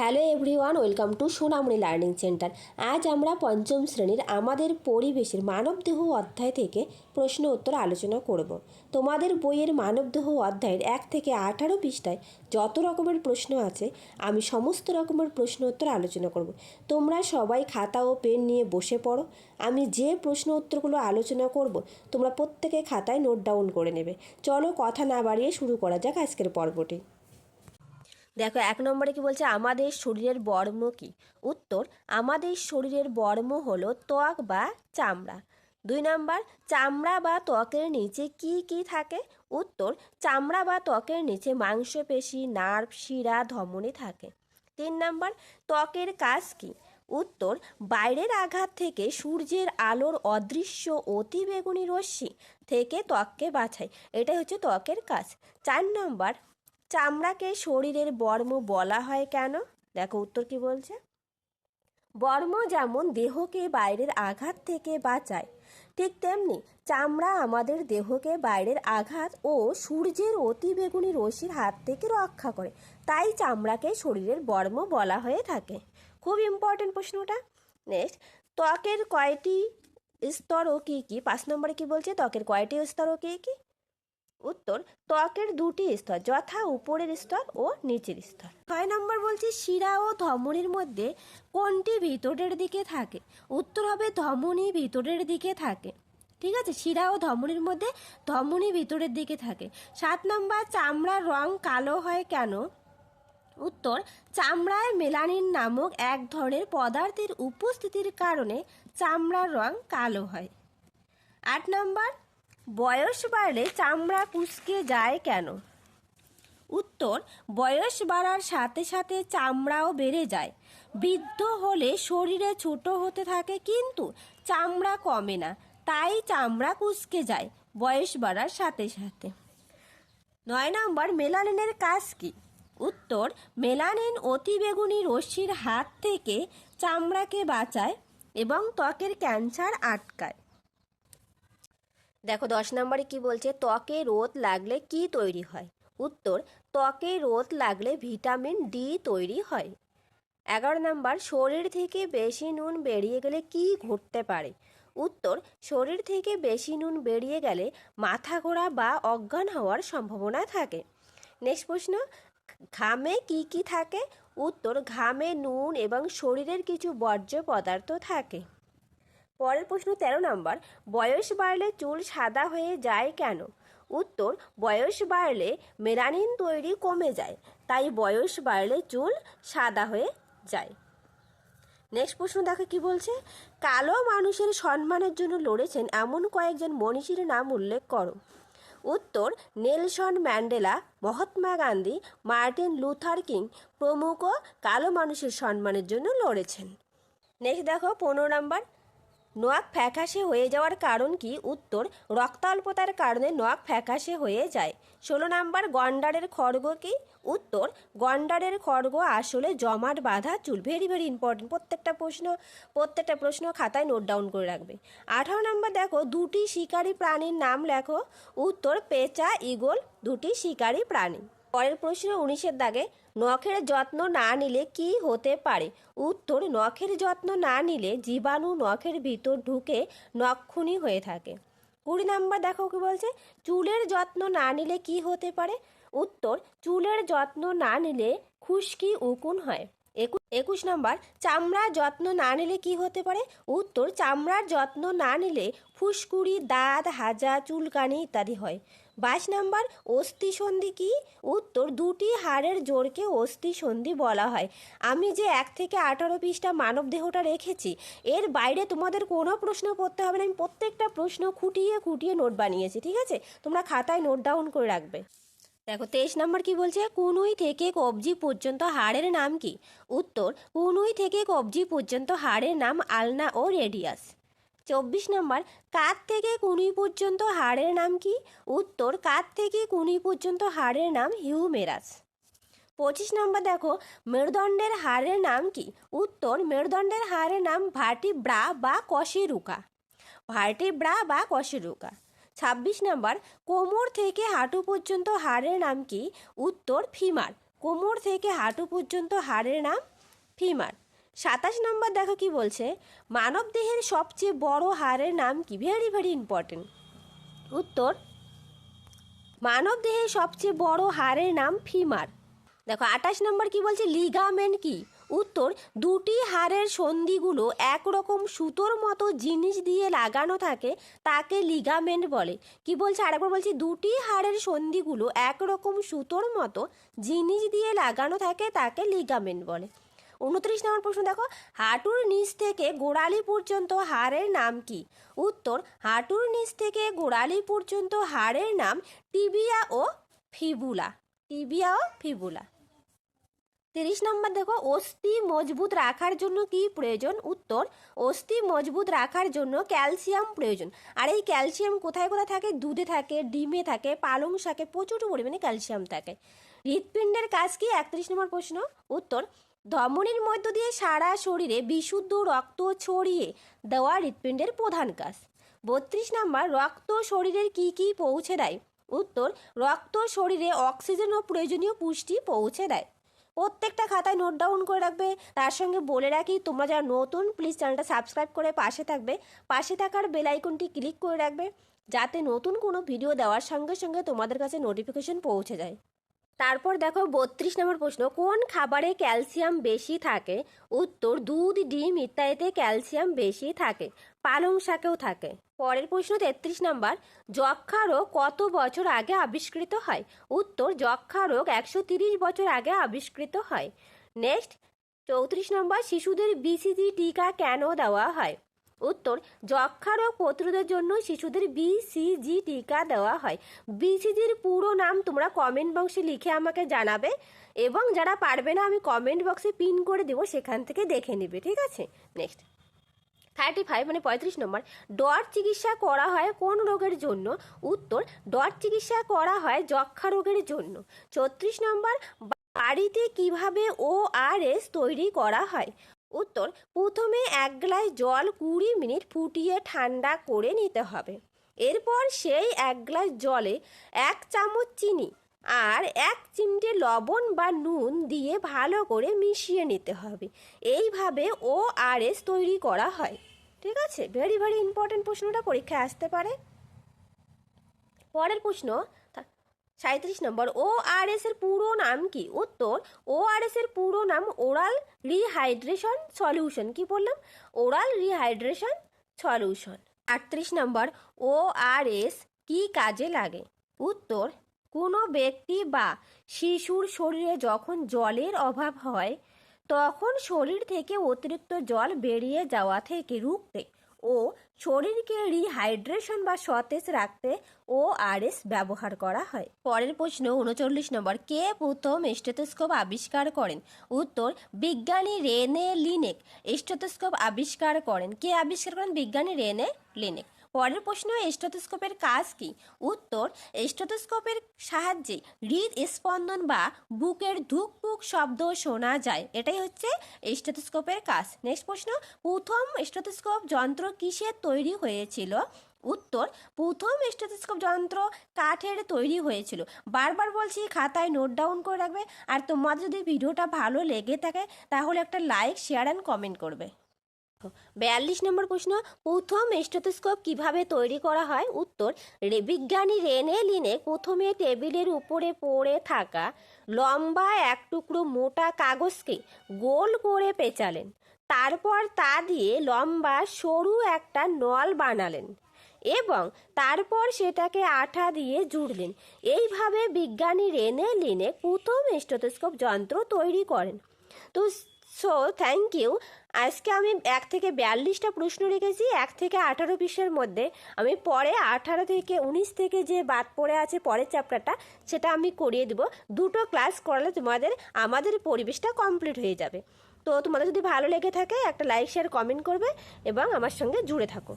Hello everyone, welcome to Sonamoni learning centre. আজ আমরা পঞ্চম শ্রেণির আমাদের পরিবেশের মানবদেহ অধ্যায় থেকে প্রশ্ন উত্তর আলোচনা করব। তোমাদের বইয়ের মানবদেহ অধ্যায়ের এক থেকে আঠারো পৃষ্ঠায় যত রকমের প্রশ্ন আছে, আমি সমস্ত রকমের প্রশ্ন উত্তর আলোচনা করব। তোমরা সবাই খাতা ও পেন নিয়ে বসে পড়ো। আমি যে প্রশ্ন উত্তরগুলো আলোচনা করব, তোমরা প্রত্যেকে খাতায় নোট ডাউন করে নেবে। চলো কথা না বাড়িয়ে শুরু করা যাক আজকের পর্বটি। দেখো, এক নম্বরে কি বলছে? আমাদের শরীরের বর্ম কি? উত্তর, আমাদের শরীরের বর্ম হলো ত্বক বা চামড়া। দুই নাম্বার, চামড়া বা ত্বকের নিচে কি কি থাকে? উত্তর, চামড়া বা ত্বকের নিচে মাংসপেশি, নার্ভ, শিরা, ধমনী থাকে। তিন নাম্বার, ত্বকের কাজ কি? উত্তর, বাইরের আঘাত থেকে সূর্যের আলোর অদৃশ্য অতিবেগুনি রশ্মি থেকে ত্বককে বাঁচায় এটাই হচ্ছে ত্বকের কাজ। চার নম্বর চামড়াকে শরীরের বর্ম বলা হয় কেন? দেখো উত্তর কি বলছে? বর্ম যেমন দেহকে বাইরের আঘাত থেকে বাঁচায়, ঠিক তেমনি চামড়া আমাদের দেহকে বাইরের আঘাত ও সূর্যের অতিবেগুনি রশ্মির হাত থেকে রক্ষা করে, তাই চামড়াকে শরীরের বর্ম বলা হয়ে থাকে। খুব ইম্পর্টেন্ট প্রশ্নটা। নেক্সট ত্বকের কয়টি স্তর ও কী কী? পাঁচ নম্বরে কি বলছে? ত্বকের কয়টি স্তর ও কী কী? উত্তর, ত্বকের দুটি স্তর, যথা উপরের স্তর ও নিচের স্তর। ছয় নম্বর বলছি, শিরা ও ধমনির মধ্যে কোনটি ভিতরের দিকে থাকে? উত্তর হবে, ধমনী ভিতরের দিকে থাকে। ঠিক আছে? শিরা ও ধমনির মধ্যে ধমনী ভিতরের দিকে থাকে। সাত নম্বর, চামড়ার রং কালো হয় কেন? উত্তর, চামড়ায় মেলানিন নামক এক ধরনের পদার্থের উপস্থিতির কারণে চামড়ার রং কালো হয়। আট নম্বর বয়স বাড়লে চামড়া কুঁচকে যায় কেন? উত্তর, বয়স বাড়ার সাথে সাথে চামড়াও বেড়ে যায়। বৃদ্ধ হলে শরীরে ছোট হতে থাকে কিন্তু চামড়া কমে না, তাই চামড়া কুঁচকে যায় বয়স বাড়ার সাথে সাথে। নয় নম্বর, মেলানিনের কাজ কি? উত্তর, মেলানিন অতিবেগুনি রশ্মির হাত থেকে চামড়াকে বাঁচায় এবং ত্বকের ক্যান্সার আটকায়। দেখো দশ নম্বরে কি বলছে, ত্বকে রোদ লাগলে কি তৈরি হয়? উত্তর, ত্বকে রোদ লাগলে ভিটামিন ডি তৈরি হয়। এগারো নম্বর, শরীর থেকে বেশি নুন বেরিয়ে গেলে কি ঘটতে পারে? উত্তর, শরীর থেকে বেশি নুন বেরিয়ে গেলে মাথা ঘোরা বা অজ্ঞান হওয়ার সম্ভাবনা থাকে। নেক্সট প্রশ্ন, ঘামে কি কি থাকে? উত্তর, ঘামে নুন এবং শরীরের কিছু বর্জ্য পদার্থ থাকে। পরের প্রশ্ন তেরো নম্বর, বয়স বাড়লে চুল সাদা হয়ে যায় কেন? উত্তর, বয়স বাড়লে মেলানিন তৈরি কমে যায়, তাই বয়স বাড়লে চুল সাদা হয়ে যায়। নেক্সট প্রশ্ন দেখো কি বলছে? কালো মানুষের সম্মানের জন্য লড়েছেন এমন কয়েকজন মনীষীর নাম উল্লেখ করো। উত্তর, Nelson Mandela, Mahatma Gandhi, Martin Luther King প্রমুখ কালো মানুষের সম্মানের জন্য লড়েছেন। নেক্সট দেখো পনেরো নাম্বার নোয়াক ফ্যাকাশে হয়ে যাওয়ার কারণ কি? উত্তর, রক্তাল্পতার কারণে নোয়াক ফ্যাকাশে হয়ে যায়। ষোলো নাম্বার, গন্ডারের খড়গ কি? উত্তর, গন্ডারের খড়গ আসলে জমাট বাঁধা চুল। ভেরি ভেরি ইম্পর্টেন্ট প্রত্যেকটা প্রশ্ন প্রত্যেকটা প্রশ্ন খাতায় নোট ডাউন করে রাখবে। আঠারো নাম্বার, দেখো, দুটি শিকারী প্রাণীর নাম লেখো। উত্তর, পেঁচা ইগল দুটি শিকারী প্রাণী। পরের প্রশ্ন উনিশের দাগে নখের যত্ন না নিলে কি হতে পারে? উত্তর, নখের যত্ন না নিলে জীবাণু নখের ভিতর ঢুকে নখখুনি হয়ে থাকে। কুড়ি নাম্বার দেখো কি বলছে? চুলের যত্ন না নিলে কি হতে পারে? উত্তর, চুলের যত্ন না নিলে খুশকি উকুন হয়। একুশ নাম্বার চামড়ার যত্ন না নিলে কি হতে পারে? উত্তর, চামড়ার যত্ন না নিলে ফুসকুড়ি, দাঁত, হাজা, চুলকানি ইত্যাদি হয়। বাইশ নাম্বার, অস্থি সন্ধি কি? উত্তর, দুটি হাড়ের জোরকে অস্থি সন্ধি বলা হয়। আমি যে এক থেকে আঠারো পৃষ্ঠা মানব দেহটা রেখেছি, এর বাইরে তোমাদের কোনো প্রশ্ন করতে হবে না। আমি প্রত্যেকটা প্রশ্ন খুঁটিয়ে খুঁটিয়ে নোট বানিয়েছি, ঠিক আছে? তোমরা খাতায় নোট ডাউন করে রাখবে। দেখো, তেইশ নম্বর কি বলছে? কুনুই থেকে কবজি পর্যন্ত হাড়ের নাম কি? উত্তর, কুনুই থেকে কবজি পর্যন্ত হাড়ের নাম আলনা ও রেডিয়াস। চব্বিশ নম্বর কাত থেকে কুনুই পর্যন্ত হাড়ের নাম কি? উত্তর কাত থেকে কুনুই পর্যন্ত হাড়ের নাম হিউমেরাস? পঁচিশ নম্বর দেখো, মেরুদণ্ডের হাড়ের নাম কি? উত্তর, মেরুদণ্ডের হাড়ের নাম ভার্টিব্রা বা কশেরুকা। ভার্টিব্রা বা কশেরুকা। ছাব্বিশ নম্বর, কোমর থেকে হাঁটু পর্যন্ত হাড়ের নাম কি? উত্তর, ফিমার। কোমর থেকে হাঁটু পর্যন্ত হাড়ের নাম ফিমার। সাতাশ নম্বর দেখো কি বলছে? মানব দেহের সবচেয়ে বড় হাড়ের নাম কি? ভেরি ভেরি ইম্পর্টেন্ট উত্তর মানব দেহের সবচেয়ে বড় হাড়ের নাম ফিমার। দেখো, আঠাশ নম্বর কি বলছে? লিগামেন্ট কি? উত্তর, দুটি হাড়ের সন্ধিগুলো একরকম সুতোর মতো জিনিস দিয়ে লাগানো থাকে, তাকে লিগামেন্ট বলে। কি বলছে? আরেকবার বলছি, দুটি হাড়ের সন্ধিগুলো একরকম সুতোর মতো জিনিস দিয়ে লাগানো থাকে, তাকে লিগামেন্ট বলে। উনত্রিশ নম্বর প্রশ্ন দেখো, হাঁটুর নিচ থেকে গোড়ালি পর্যন্ত হাড়ের নাম কি? উত্তর, হাঁটুর নিচ থেকে গোড়ালি পর্যন্ত হাড়ের নাম টিবিয়া ও ফিবুলা। টিবিয়া ও ফিবুলা। তিরিশ নম্বর দেখো, অস্থি মজবুত রাখার জন্য কি প্রয়োজন? উত্তর, অস্থি মজবুত রাখার জন্য ক্যালসিয়াম প্রয়োজন। আর এই ক্যালসিয়াম কোথায় কোথায় থাকে? দুধে থাকে, ডিমে থাকে, পালং শাকে প্রচুর পরিমাণে ক্যালসিয়াম থাকে। হৃৎপিণ্ডের কাজ কি? একত্রিশ নম্বর প্রশ্ন। উত্তর ধমনির মধ্য দিয়ে সারা শরীরে বিশুদ্ধ রক্ত ছড়িয়ে দেওয়া হৃৎপিণ্ডের প্রধান কাজ। বত্রিশ নম্বর, রক্ত শরীরের কি কি পৌঁছে দেয়? উত্তর, রক্ত শরীরে অক্সিজেন ও প্রয়োজনীয় পুষ্টি পৌঁছে দেয়। প্রত্যেকটা খাতায় নোট ডাউন করে রাখবে। তার সঙ্গে বলে রাখি, তোমরা যারা নতুন প্লিজ চ্যানেলটা সাবস্ক্রাইব করে পাশে থাকবে। পাশে থাকার বেল আইকনটি ক্লিক করে রাখবে, যাতে নতুন কোনো ভিডিও দেওয়ার সঙ্গে সঙ্গে তোমাদের কাছে নোটিফিকেশন পৌঁছে যায়। তারপর দেখো বত্রিশ নম্বর প্রশ্ন, কোন খাবারে ক্যালসিয়াম বেশি থাকে? উত্তর, দুধ, ডিম ইত্যাদিতে ক্যালসিয়াম বেশি থাকে, পালং শাকেও থাকে। পরের প্রশ্ন তেত্রিশ নম্বর যক্ষা রোগ কত বছর আগে আবিষ্কৃত হয়? উত্তর যক্ষা রোগ একশো তিরিশ বছর আগে আবিষ্কৃত হয়। নেক্সট, চৌত্রিশ নম্বর, শিশুদের বিসিজি টিকা কেন দেওয়া হয়? উত্তর যক্ষা রোগ প্রতিরোধের জন্য শিশুদের বিসিজি টিকা দেওয়া হয়। বিসিজির পুরো নাম তোমরা কমেন্ট বক্সে লিখে আমাকে জানাবে এবং যারা পারবে না, আমি কমেন্ট বক্সে পিন করে দেবো, সেখান থেকে দেখে নেবে, ঠিক আছে? নেক্সট থার্টি ফাইভ মানে পঁয়ত্রিশ নম্বর। ডট চিকিৎসা করা হয় কোন রোগের জন্য? উত্তর, ডট চিকিৎসা করা হয় যক্ষা রোগের জন্য। ছত্রিশ নম্বর, বাড়িতে কীভাবে এস তৈরি করা হয়? উত্তর, প্রথমে এক গ্লাস জল কুড়ি মিনিট ফুটিয়ে ঠান্ডা করে নিতে হবে। এরপর সেই এক গ্লাস জলে এক চামচ চিনি আর এক চিমটে লবণ বা নুন দিয়ে ভালো করে মিশিয়ে নিতে হবে। এইভাবে ও আর এস তৈরি করা হয়। ঠিক আছে? ভেরি ভেরি ইম্পর্টেন্ট প্রশ্নটা পরীক্ষায় আসতে পারে। পরের প্রশ্ন সাঁত্রিশ নম্বর। ও আর এস এর পুরো নাম কি? উত্তর ও আর এস এর পুরো নাম ওরাল রিহাইড্রেশন সলিউশন। কি বললাম? Oral rehydration solution. আটত্রিশ নম্বর ও আর এস কি কাজে লাগে? উত্তর, কোনো ব্যক্তি বা শিশুর শরীরে যখন জলের অভাব হয়, তখন শরীর থেকে অতিরিক্ত জল বেরিয়ে যাওয়া থেকে রুখতে ও শরীরকে রিহাইড্রেশন বা সতেজ রাখতে ও আর এস ব্যবহার করা হয়। পরের প্রশ্ন, উনচল্লিশ নম্বর, কে প্রথম স্টেথোস্কোপ আবিষ্কার করেন? উত্তর, বিজ্ঞানী রেনে লিনেক। স্টেথোস্কোপ আবিষ্কার করেন। কে আবিষ্কার করেন? বিজ্ঞানী রেনে লিনেক। পরের প্রশ্ন, স্টেথোস্কোপের কাজ কি? উত্তর, স্টেথোস্কোপের সাহায্যে হৃদ স্পন্দন বা বুকের ধুকপুক শব্দ শোনা যায়। এটাই হচ্ছে স্টেথোস্কোপের কাজ। নেক্সট প্রশ্ন, প্রথম স্টেথোস্কোপ যন্ত্র কিসের তৈরি হয়েছিল? উত্তর, প্রথম স্টেথোস্কোপ যন্ত্র কাঠের তৈরি হয়েছিল। বারবার বলছি, খাতায় নোট ডাউন করে রাখবে। আর তোমাদের যদি ভিডিওটা ভালো লেগে থাকে, তাহলে একটা লাইক শেয়ার অ্যান্ড কমেন্ট করবে। বিয়াল্লিশ নম্বর প্রশ্ন, প্রথম স্টেথোস্কোপ কীভাবে তৈরি করা হয়? উত্তর বিজ্ঞানী রেনে লিনে প্রথমে টেবিলের উপরে পড়ে থাকা লম্বা এক টুকরো মোটা কাগজকে গোল করে পেঁচালেন। তারপর তা দিয়ে লম্বা সরু একটা নল বানালেন এবং তারপর সেটাকে আঠা দিয়ে জুড়লেন। এইভাবে বিজ্ঞানী রেনে লিনে প্রথম স্টেথোস্কোপ যন্ত্র তৈরি করেন। তো সো থ্যাংক ইউ আজকে আমি এক থেকে বিয়াল্লিশটা প্রশ্ন রেখেছি, এক থেকে আঠারো বিশের মধ্যে। আমি পরে আঠারো থেকে উনিশ থেকে যে বাদ পড়ে আছে পরের চ্যাপ্টারটা, সেটা আমি করিয়ে দেবো। দুটো ক্লাস করালে তোমাদের, আমাদের পরিবেশটা কমপ্লিট হয়ে যাবে। তো তোমাদের যদি ভালো লেগে থাকে, একটা লাইক শেয়ার কমেন্ট করবে এবং আমার সঙ্গে জুড়ে থাকো।